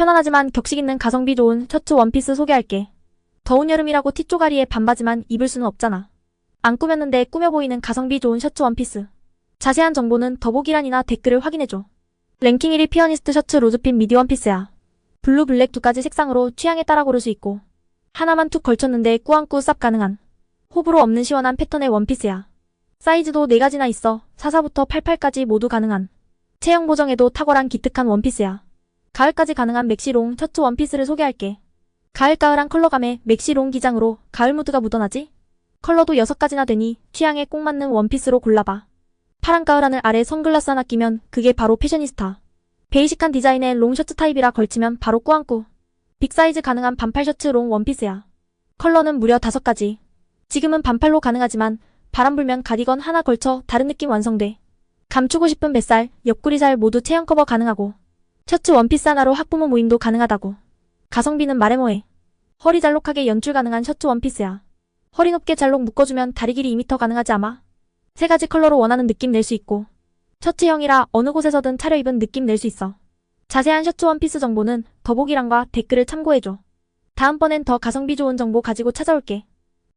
편안하지만 격식 있는 가성비 좋은 셔츠 원피스 소개할게. 더운 여름이라고 티쪼가리에 반바지만 입을 수는 없잖아. 안 꾸몄는데 꾸며 보이는 가성비 좋은 셔츠 원피스. 자세한 정보는 더보기란이나 댓글을 확인해줘. 랭킹 1위 피어니스트 셔츠 로즈핀 미디 원피스야. 블루 블랙 두 가지 색상으로 취향에 따라 고를 수 있고 하나만 툭 걸쳤는데 꾸안꾸 쌉 가능한 호불호 없는 시원한 패턴의 원피스야. 사이즈도 4가지나 있어 44부터 88까지 모두 가능한 체형 보정에도 탁월한 기특한 원피스야. 가을까지 가능한 맥시롱 셔츠 원피스를 소개할게. 가을가을한 컬러감의 맥시롱 기장으로 가을 무드가 묻어나지? 컬러도 6가지나 되니 취향에 꼭 맞는 원피스로 골라봐. 파란 가을 하늘 아래 선글라스 하나 끼면 그게 바로 패셔니스타. 베이직한 디자인의 롱 셔츠 타입이라 걸치면 바로 꾸안꾸. 빅사이즈 가능한 반팔 셔츠 롱 원피스야. 컬러는 무려 5가지. 지금은 반팔로 가능하지만 바람 불면 가디건 하나 걸쳐 다른 느낌 완성돼. 감추고 싶은 뱃살, 옆구리살 모두 체형 커버 가능하고 셔츠 원피스 하나로 학부모 모임도 가능하다고. 가성비는 말해 뭐해. 허리 잘록하게 연출 가능한 셔츠 원피스야. 허리 높게 잘록 묶어주면 다리 길이 2m 가능하지 아마. 세 가지 컬러로 원하는 느낌 낼 수 있고 셔츠형이라 어느 곳에서든 차려입은 느낌 낼 수 있어. 자세한 셔츠 원피스 정보는 더보기란과 댓글을 참고해줘. 다음번엔 더 가성비 좋은 정보 가지고 찾아올게.